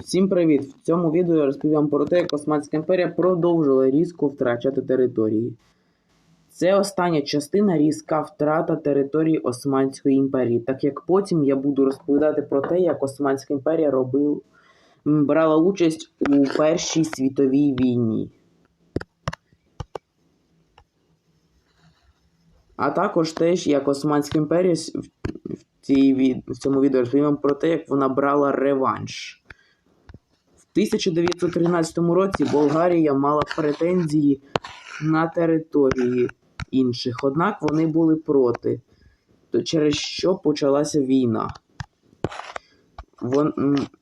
Всім привіт! В цьому відео я розповім про те, як Османська імперія продовжила різко втрачати території. Це остання частина різка втрата території Османської імперії, так як потім я буду розповідати про те, як Османська імперія робив, брала участь у Першій світовій війні. А також теж, як Османська імперія цій, від- в цьому відео розповім про те, як вона брала реванш. В 1913 році Болгарія мала претензії на території інших, однак вони були проти, через що почалася війна.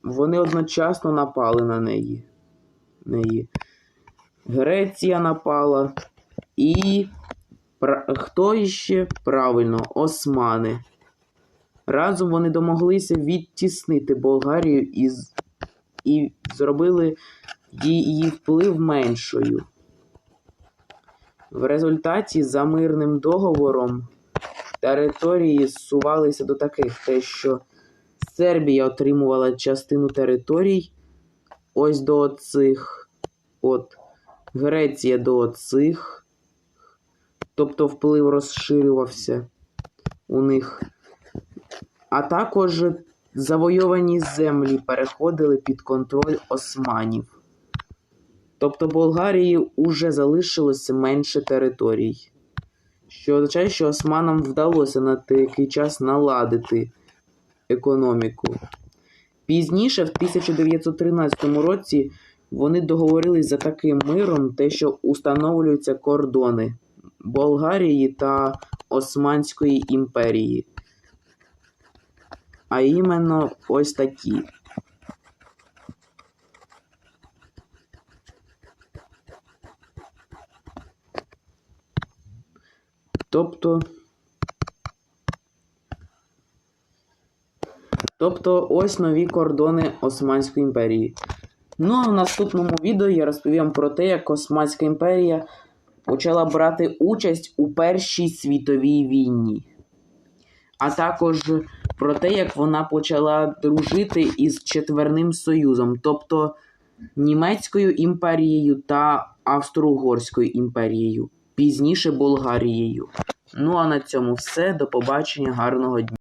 Вони одночасно напали на неї. неї. Греція напала і хто іще? Правильно, османи. Разом вони домоглися відтіснити Болгарію із і зробили її вплив меншою. В результаті за мирним договором території зсувалися до таких, те, що Сербія отримувала частину територій ось до цих, от Греція до цих, тобто вплив розширювався у них. А також завойовані землі переходили під контроль османів. Тобто Болгарії уже залишилося менше територій, що означає, що османам вдалося на деякий час наладити економіку. Пізніше, в 1913 році, вони договорились за таким миром, те, що установлюються кордони Болгарії та Османської імперії. А іменно ось такі. Тобто. Тобто ось нові кордони Османської імперії. Ну а в наступному відео я розповім про те, як Османська імперія почала брати участь у Першій світовій війні. А також про те, як вона почала дружити із Четверним Союзом, тобто Німецькою імперією та Австро-Угорською імперією, пізніше Болгарією. Ну а на цьому все. До побачення, гарного дня.